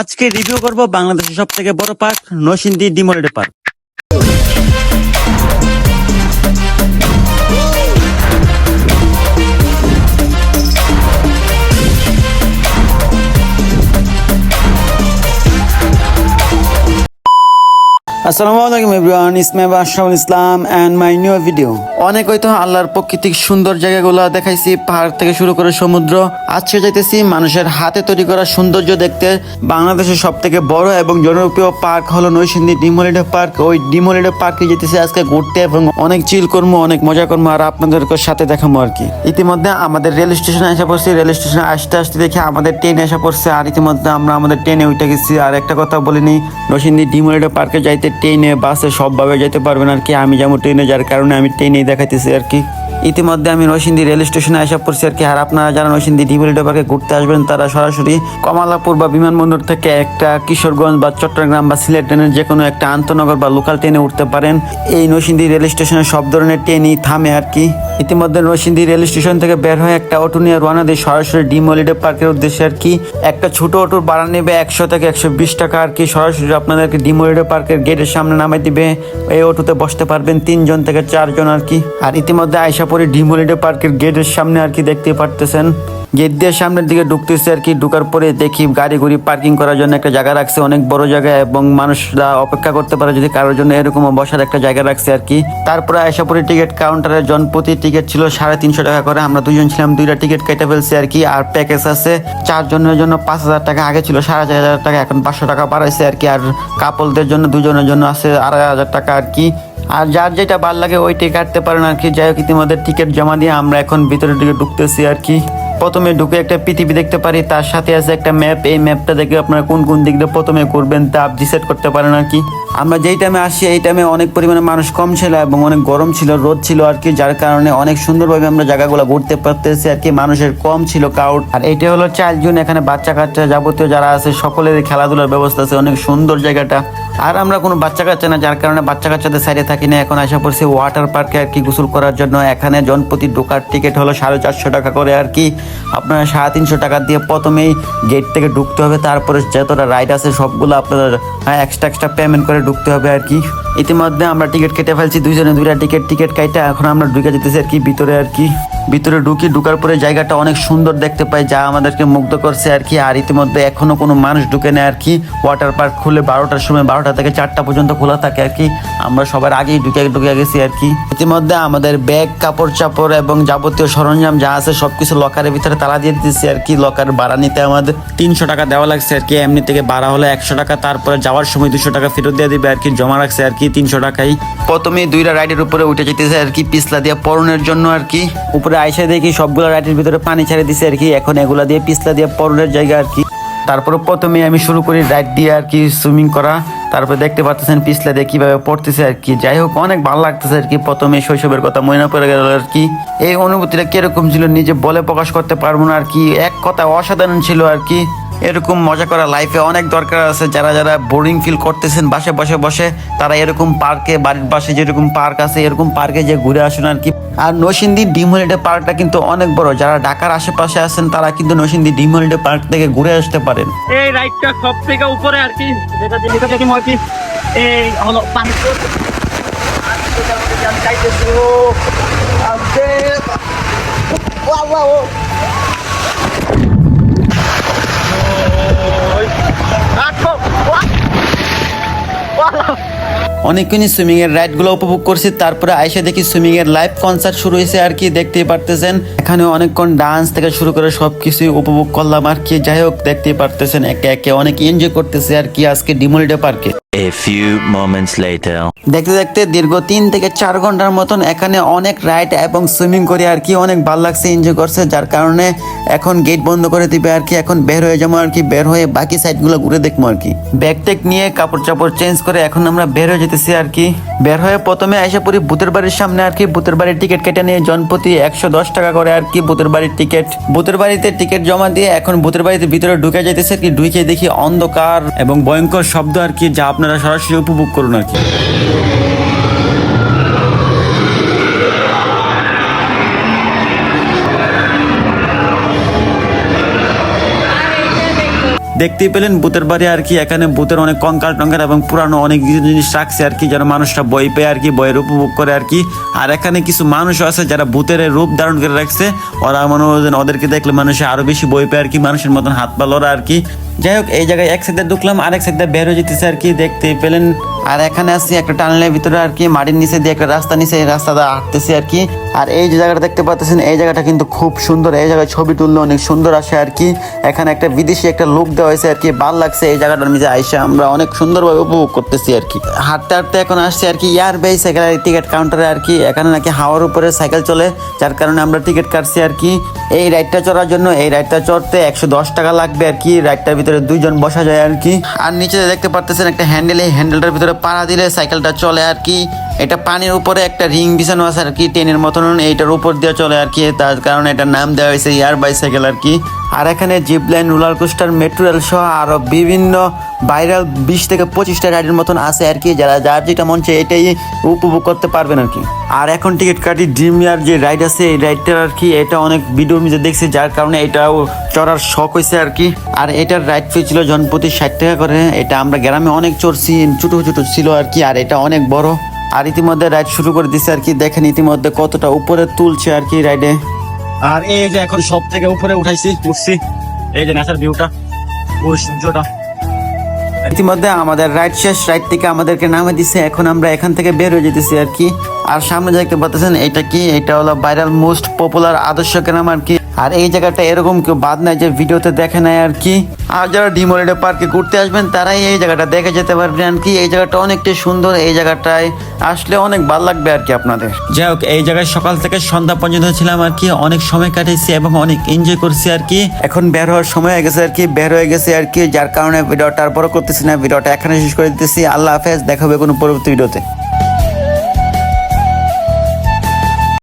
আজকে রিভিউ করব বাংলাদেশের সব থেকে বড় পার্ক নরসিংদী ডিমোরেড পার্ক। আসসালামু everyone Ismail Ashraful Islam and my new video অনেক হয়তো আল্লাহর প্রকৃতিক সুন্দর জায়গাগুলো দেখাইছি, পাহাড় থেকে শুরু করে সমুদ্র। আজকে যাইতেছি মানুষের হাতে তৈরি করা সৌন্দর্য দেখতে। বাংলাদেশের সব থেকে বড় এবং জনপ্রিয় পার্ক হলো নৈসিন্দি ডিমোলিডে পার্ক। ওই ডিমোলিডে পার্কে যেতেছি আজকে ঘুরতে এবং অনেক চিল করব, অনেক মজা করব আর আপনাদের সাথে দেখাবো আর কি। ইতিমধ্যে আমাদের রেল স্টেশনে এসে পড়ছি, রেল স্টেশনে আসতে আসতে দেখে আমাদের ট্রেন এসে পড়ছে আর ইতিমধ্যে আমরা আমাদের ট্রেনে উঠে গেছি। আর একটা কথা বলিনি নরসিংদী ডিমোলিডে পার্কে যাইতে ট্রেনে, বাসে সবভাবে যেতে পারবেন আর কি। আমি যেমন ট্রেনে, যার কারণে আমি ট্রেনেই দেখাইতেছি আর কি। ইতিমধ্যে আমি নরসিংদী রেল স্টেশনে আসা পড়ছি আর কি। আর আপনারা যারা নরসিংদী ডিমোলিডে পার্কে ঘুরতে আসবেন, তারা সরাসরি কমলাপুর বা বিমানবন্দর থেকে একটা কিশোরগঞ্জ বা চট্টগ্রাম বা সিলেট ট্রেনের যে কোনো একটা আন্তনগর বা লোকাল ট্রেনে উঠতে পারেন। এই নরসিংদী রেল স্টেশনে সব ধরনের ট্রেনই থামে আর কি। ইতিমধ্যে নরসিংদী রেল স্টেশন থেকে বের হয়ে একটা অটো নিয়ে রওনা দিয়ে সরাসরি ডিম হলিডে পার্কের উদ্দেশ্যে আর কি একটা ছোট অটোর ভাড়া নেবে একশো থেকে একশো বিশ টাকা আর কি। সরাসরি আপনাদেরকে ডিম হলিডে পার্কের গেটের সামনে নামাই দিবে। এই অটোতে বসতে পারবেন তিনজন থেকে চারজন আর কি। আর ইতিমধ্যে আয়সাপুরি ডিম হলিডে পার্কের গেটের সামনে আর কি দেখতে পারতেছেন। গেট দিয়ে সামনের দিকে ঢুকতেছে আর কি। ঢুকার পরে দেখি গাড়ি গুড়ি পার্কিং করার জন্য একটা জায়গা রাখছে, অনেক বড় জায়গা এবং মানুষরা অপেক্ষা করতে পারে যদি কারোর জন্য এরকম বসার একটা জায়গা রাখছে আর কি। তারপরে আয়সাপুরি টিকিট কাউন্টারে জনপ্রতি টিকিট ছিল সাড়ে তিনশো টাকা করে। আমরা দুজন ছিলাম, দুইটা টিকিট কেটে ফেলছি আর কি। আর প্যাকেজ আছে, চারজনের জন্য পাঁচ হাজার টাকা, আগে ছিল সাড়ে চার হাজার টাকা, এখন পাঁচশো টাকা বাড়াইছে আর কি। আর কাপলদের জন্য, দুজনের জন্য আছে আড়াই হাজার টাকা আর কি। আর যার যেটা ভালো লাগে ওইটাই কাটতে পারেন আর কি। যাই হোক, ইতিমধ্যে টিকিট জমা দিয়ে আমরা এখন ভিতরের দিকে ঢুকতেছি আর কি। প্রথমে ঢুকে একটা পৃথিবী দেখতে পারি, তার সাথে আছে একটা ম্যাপ এই ম্যাপটা দেখে আপনারা কোন কোন দিক দিয়ে প্রথমে করবেন তা ডিসাইড করতে পারেন আর কি। আমরা যেই টাইমে আসি, এই টাইমে অনেক পরিমাণে মানুষ কম ছিল এবং অনেক গরম ছিল, রোদ ছিল আর কি, যার কারণে অনেক সুন্দরভাবে আমরা জায়গাগুলো ঘুরতে পারতেছি আর কি, মানুষের কম ছিল কাউট আর এটা হলো চাইল্ড জোন এখানে বাচ্চা কাচ্চা যাবতীয় যারা আছে সকলের খেলাধুলার ব্যবস্থা আছে, অনেক সুন্দর জায়গাটা। আর আমরা কোনো বাচ্চা কাচ্চা না, যার কারণে বাচ্চা কাচ্চাদের সাইডে থাকি না। এখন আসা পড়ছি ওয়াটার পার্কে আর কি গোসল করার জন্য এখানে জনপ্রতি ঢোকার টিকিট হলো সাড়ে চারশো টাকা করে আর কি। আপনারা সাড়ে তিনশো টাকা দিয়ে প্রথমেই গেট থেকে ঢুকতে হবে, তারপরে যতটা রাইড আছে সবগুলো আপনাদের এক্সট্রা এক্সট্রা পেমেন্ট করে ঢুকতে হবে আর কি। ইতিমধ্যে আমরা টিকিট কেটে ফেলছি, দুইজনে দুইটা টিকিট টিকিট কাইটা এখন আমরা ঢুকে যেতেছি আর কি ভিতরে আর কি। ভিতরে ঢুকি, ঢুকার পরে জায়গাটা অনেক সুন্দর দেখতে পাই, যা আমাদেরকে মুগ্ধ করছে আর কি। আর ইতিমধ্যে এখনও কোনো মানুষ ঢুকে নেয় আর কি। ওয়াটার পার্ক খুলে বারোটার সময়, বারোটা থেকে চারটা পর্যন্ত খোলা থাকে আর কি। আমরা সবার আগেই ঢুকে ঢুকে গেছি আর কি। ইতিমধ্যে আমাদের ব্যাগ, কাপড় চাপড় এবং যাবতীয় সরঞ্জাম যা আছে সবকিছু লকারের ভিতরে তালা দিয়ে দিচ্ছি আর কি। লকার ভাড়া নিতে আমাদের তিনশো টাকা দেওয়া লাগছে আর কি। এমনি থেকে ভাড়া হলে একশো টাকা, তারপরে যাওয়ার সময় দুশো টাকা ফেরত দিয়ে দিবে আর কি, জমা রাখছে আর কি। তিনশো টাকাই? প্রথমে দুইটা রাইডের উপরে উঠে যেতেছে আর কি পিছলা দিয়ে পরনের জন্য আর কি। উপরে আইসা দেখি সবগুলো রাইডের ভিতরে পানি ছেড়ে দিছে আর কি এখন এগুলা দিয়ে পিছলা দিয়ে পরনের জায়গা আর কি। তারপরে প্রথমে আমি শুরু করি রাইড দিয়ে আর কি সুইমিং করা। তারপরে দেখতে পাচ্ছেন পিছলা দিয়ে কীভাবে পড়তেছে আর কি। যাই হোক অনেক ভালো লাগতেছে আর কি প্রথমে শৈশবের কথা মনে পড়ে গেল আর কি। এই অনুভূতিটা কীরকম ছিল নিজে বলে প্রকাশ করতে পারব না আর কি। এক কথা অসাধারণ ছিল আর কি। এরকম মজা করা লাইফে অনেক দরকার আছে। যারা যারা বোরিং ফিল করতেছেন বাসে বসে বসে তারা এরকম পার্কে বাড়ির পাশে যেরকম পার্ক আছে এরকম পার্কে যে ঘুরে আসুন আর কি। আর নসিন্দি ডিম হলিডে পার্কটা কিন্তু অনেক বড়। যারা ঢাকার আশেপাশে আছেন তারা কিন্তু নসিন্দি ডিম হলিডে পার্ক থেকে ঘুরে আসতে পারেন। এই রাইডটা সব থেকে উপরে আর কি। যেটা দেখি আর কি এই হলো পানি। অনেকক্ষণই সুইমিং এর রাইডগুলো উপভোগ করছি, তারপরে আইসে দেখি সুইমিং এর লাইভ কনসার্ট শুরু হয়েছে আর কি, দেখতেই পারতেছেন। এখানে অনেকক্ষণ ডান্স থেকে শুরু করে সবকিছু উপভোগ করলাম আর কি, যাই হোক, দেখতেই পারতেছেন একে একে অনেক এনজয় করতেছে আর কি আজকে ডিমোলিডে পার্কে। A few moments later. দেখতে দেখতে দীর্ঘ তিন থেকে চার ঘণ্টার মতন এখানে অনেক রাইড এবং সুইমিং করে আর কি অনেক ভালো লাগছে এনজয় করছে, যার কারণে এখন গেট বন্ধ করে দিবে আর কি, এখন বের হয়ে যাব আর কি, বের হয়ে বাকি সাইডগুলো ঘুরে দেখব আর কি। ব্যাগ টেক নিয়ে কাপড় চাপড় চেঞ্জ করে এখন আমরা বের হয়ে যেতেছি আর কি। বের হয়ে প্রথমে এসে পড়ি ভূতের বাড়ির সামনে আর কি, ভূতের বাড়ির টিকিট কেটে নিয়ে জনপ্রতি একশো দশ টাকা করে আর কি ভূতের বাড়ির টিকিট ভূতের বাড়িতে টিকিট জমা দিয়ে এখন ভূতের বাড়িতে ভিতরে ঢুকে আর কি, ঢুকে দেখি অন্ধকার এবং ভয়ঙ্কর শব্দ আর কি যা আপনারা সরাসরি উপভোগ করুন আর কি। দেখতেই পেলেন ভূতের বাড়ি আর কি, এখানে ভূতের অনেক কঙ্কাল টঙ্কাল এবং পুরানো অনেক কিছু জিনিস রাখছে আর কি, যেন মানুষরা বই পেয়ে আর কি বইয়ের উপভোগ করে আর কি। আর এখানে কিছু মানুষ আছে যারা ভূতের রূপ ধারণ করে রাখছে। ওরা মনে ওদেরকে দেখলে মানুষের আরও বেশি বই পেয়ে আর কি, মানুষের মতন হাত পা লড়া আর কি। যাই হোক, এই জায়গায় এক সাইডে ঢুকলাম আর এক সাইডে বের হয়ে যেতেছে আর কি, দেখতে পেলেন আর এখানে আছি একটা টানেলের ভিতরে আর কি, মাটির নিচে দিয়ে একটা রাস্তা নিচে এই রাস্তাটা হাঁটতেছি আর কি। আর এই যে জায়গাটা দেখতে পাচ্ছেন এই জায়গাটা কিন্তু খুব সুন্দর। এই জায়গায় ছবি তুললে অনেক সুন্দর আসে আর কি। এখানে একটা বিদেশি একটা লুক দেওয়া হয়েছে আর কি, ভালো লাগছে এই জায়গাটার নিচে আইসে। আমরা অনেক সুন্দরভাবে উপভোগ করতেছি আর কি। হাঁটতে হাঁটতে এখন আসছি আর কি ইয়ার বেই সাইকেলের টিকিট কাউন্টারে আর কি। এখানে নাকি হাওয়ার উপরে সাইকেল চলে, যার কারণে আমরা টিকিট কাটছি আর কি। এই রাইডটা চড়ার জন্য, এই রাইডটা চড়তে একশো দশ টাকা লাগবে আর কি। রাইডটার ভিতরে দুইজন বসা যায় আর কি। আর নিচে দেখতে পারতেছেন একটা হ্যান্ডেল, এই হ্যান্ডেলটার ভিতরে পাড়া দিলে সাইকেলটা চলে আর কি। এটা পানির উপরে একটা রিং বিছানো আছে আর কি ট্রেনের মতন। এইটার উপর দিয়ে চলে আর কি, তার কারণে এটার নাম দেওয়া হয়েছে ইয়ার বাইসাইকেল আর কি। আর এখানে zip line roller coaster metro সহ আরও বিভিন্ন ভাইরাল বিশ থেকে পঁচিশটা রাইডের মতন আছে আর কি, যারা যার যেটা মন চায় এটাই উপভোগ করতে পারবেন আর কি। আর এখন টিকিট কাটি ড্রিম ইয়ার যে রাইড আছে, এই রাইডটার আর কি, এটা অনেক ভিডিও মিজে দেখছি, যার কারণে এটাও চড়ার শখ হয়েছে আর কি। আর এটার রাইড ফি ছিল জনপ্রতি ষাট টাকা করে, এটা আমরা গ্রামে অনেক চড়ছি, ছোটো ছোটো ছিল আর কি, আর এটা অনেক বড়। আর ইতিমধ্যে রাইড শুরু করে দিছে আর কি। দেখেন ইতিমধ্যে কতটা উপরে তুলছে আর কি রাইডে আর এই যে এখন সব থেকে উপরে উঠাইছি উঠছি। এই যে ন্যাচার ভিউটা ওই সূর্যটা। ইতিমধ্যে আমাদের রাইড শেষ রাইড থেকে আমাদেরকে নামে দিছে। এখন আমরা এখান থেকে বের হয়ে যেতেছি আর কি। আর সামনে দেখতে পাচ্ছেন এটা কি? এটা হলো ভাইরাল মোস্ট পপুলার আদর্শ গ্রাম আর কি। আর এই জায়গাটা এরকম কেউ বাদ নাই যে ভিডিওতে দেখে নেয় আর কি। আর যারা ডিমোলিডে পার্কে ঘুরতে আসবেন, তারাই এই জায়গাটা দেখে যেতে পারবেন আর কি। এই জায়গাটা অনেকটাই সুন্দর, এই জায়গাটায় আসলে অনেক ভালো লাগবে আর কি আপনাদের। যাই হোক, এই জায়গায় সকাল থেকে সন্ধ্যা পর্যন্ত ছিলাম আর কি। অনেক সময় কাটিয়েছি এবং অনেক এনজয় করছি আর কি। এখন বের হওয়ার সময় হয়ে গেছে আর কি, বের হয়ে গেছে আর কি। যার কারণে ভিডিওটা আর বড় করতেছি না, ভিডিওটা এখানে শেষ করে দিতেছি। আল্লাহ হাফেজ, দেখা হবে কোনো পরবর্তী ভিডিওতে।